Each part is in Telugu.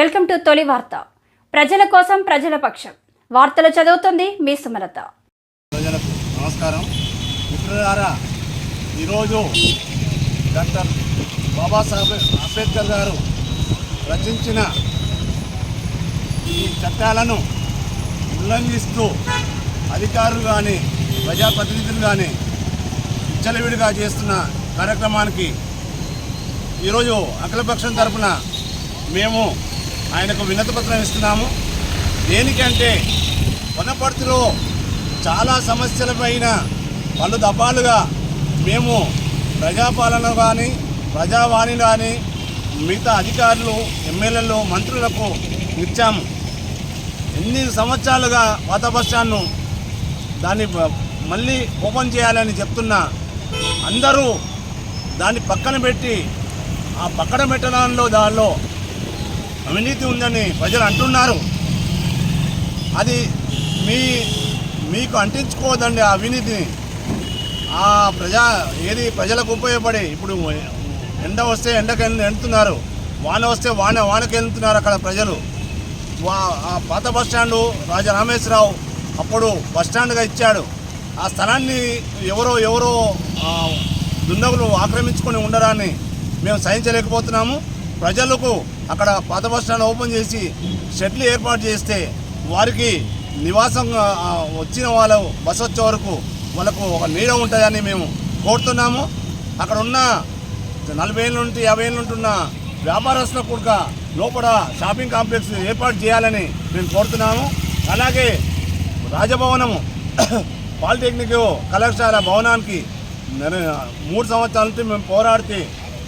వెల్కమ్ టు తొలి వార్త. ప్రజల కోసం ప్రజల పక్షం. వార్తలు చదువుతుంది మీ సుమలత. ప్రజలకు నమస్కారం. మిత్రులారా ఈరోజు డాక్టర్ బాబాసాహెబ్ అంబేద్కర్ గారు రచించిన ఈ చట్టాలను ఉల్లంఘిస్తూ అధికారులు కానీ ప్రజాప్రతినిధులు కానీ విచ్చలవిడిగా చేస్తున్న కార్యక్రమానికి ఈరోజు అఖిలపక్షం తరపున మేము ఆయనకు వినతిపత్రం ఇస్తున్నాము. దేనికంటే వనపర్తిలో చాలా సమస్యలపైన పలు దఫాలుగా మేము ప్రజాపాలన కానీ ప్రజావాణి కానీ మిగతా అధికారులు ఎమ్మెల్యేలు మంత్రులకు ఇచ్చాము. ఎన్ని సంవత్సరాలుగా పాత బస్ స్టాండ్ను దాన్ని మళ్ళీ ఓపెన్ చేయాలని చెప్తున్నా. అందరూ దాన్ని పక్కన పెట్టి ఆ పక్కన పెట్టడంలో దానిలో అవినీతి ఉందని ప్రజలు అంటున్నారు. అది మీ మీకు అంటించుకోవద్దండి ఆ అవినీతిని. ఆ ప్రజా ఏది ప్రజలకు ఉపయోగపడే ఇప్పుడు ఎండ వస్తే ఎండకు ఎండుతున్నారు. వాన వస్తే వాన వానకి వెళ్తున్నారు అక్కడ ప్రజలు. వా ఆ పాత బస్ స్టాండు రాజా రామేశ్వరరావు అప్పుడు బస్ స్టాండ్గా ఇచ్చాడు. ఆ స్థలాన్ని ఎవరో ఎవరో దుండగులు ఆక్రమించుకొని ఉండరాని మేము సహించలేకపోతున్నాము. ప్రజలకు అక్కడ పాత బస్ స్టాండ్ ఓపెన్ చేసి షెడ్లు ఏర్పాటు చేస్తే వారికి నివాసం వచ్చిన వాళ్ళు బస్ వచ్చే వరకు వాళ్ళకు ఒక నీడ ఉంటుందని మేము కోరుతున్నాము. అక్కడ ఉన్న నలభై ఏళ్ళ నుండి యాభై ఏళ్ళ నుండి ఉన్న వ్యాపారస్తులకు కూడక లోపల షాపింగ్ కాంప్లెక్స్ ఏర్పాటు చేయాలని మేము కోరుతున్నాము. అలాగే రాజభవనము పాలిటెక్నిక్ కళాశాల భవనానికి మూడు సంవత్సరాల నుంచి మేము పోరాడితే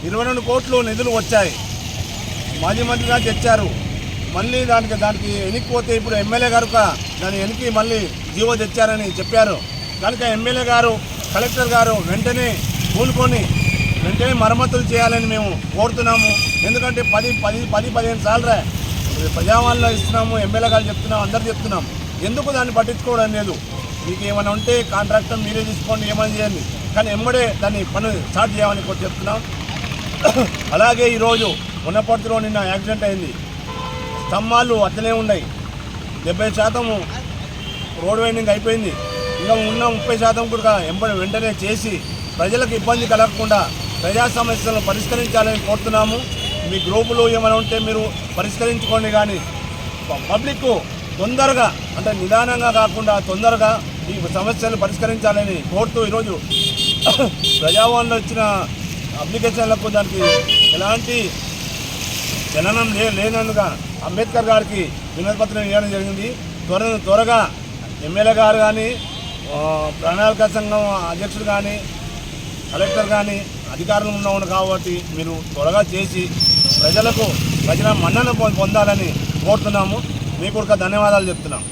ఇరవై రెండు కోట్లు నిధులు వచ్చాయి. మాజీ మంత్రి గారు తెచ్చారు. మళ్ళీ దానికి దానికి ఎనికిపోతే ఇప్పుడు ఎమ్మెల్యే గారు దాన్ని దాని వెనక్కి మళ్ళీ జీవో తెచ్చారని చెప్పారు. కనుక ఎమ్మెల్యే గారు కలెక్టర్ గారు వెంటనే కూలుకొని వెంటనే మరమ్మతులు చేయాలని మేము కోరుతున్నాము. ఎందుకంటే పది పది పది పదిహేను సార్లు ప్రజావాణిలో ఇస్తున్నాము ఎమ్మెల్యే గారు చెప్తున్నాం అందరు చెప్తున్నాము ఎందుకు దాన్ని పట్టించుకోవడం లేదు? మీకు ఏమైనా ఉంటే కాంట్రాక్టర్ మీరే తీసుకోండి ఏమైనా చేయండి. కానీ ఎమ్మడే దాన్ని పని స్టార్ట్ చేయమని కూడా చెప్తున్నాం. అలాగే ఈరోజు ఉన్నపర్తిలో నిన్న యాక్సిడెంట్ అయింది. స్తంభాలు అట్లనే ఉన్నాయి. డెబ్బై శాతము రోడ్ వైండింగ్ అయిపోయింది. ఇంకా ఉన్న ముప్పై శాతం కూడా ఎంబడి వెంటనే చేసి ప్రజలకు ఇబ్బంది కలగకుండా ప్రజా సమస్యలను పరిష్కరించాలని కోరుతున్నాము. మీ గ్రూపులు ఏమైనా ఉంటే మీరు పరిష్కరించుకోండి కానీ పబ్లిక్ తొందరగా అంటే నిదానంగా కాకుండా తొందరగా ఈ సమస్యలు పరిష్కరించాలని కోరుతూ ఈరోజు ప్రజావాణిలో ఇచ్చిన అప్లికేషన్లకు దానికి ఎలాంటి జననం లే లేనందుక అంబేద్కర్ గారికి వినతిపత్రం ఇవ్వడం జరిగింది. త్వర త్వరగా ఎమ్మెల్యే గారు కానీ ప్రణాళిక సంఘం అధ్యక్షుడు కానీ కలెక్టర్ కానీ అధికారులు ఉన్నవాడు కాబట్టి మీరు త్వరగా చేసి ప్రజలకు ప్రజల మన్నన పొందాలని కోరుతున్నాము. మీకు ఒక ధన్యవాదాలు చెప్తున్నాం.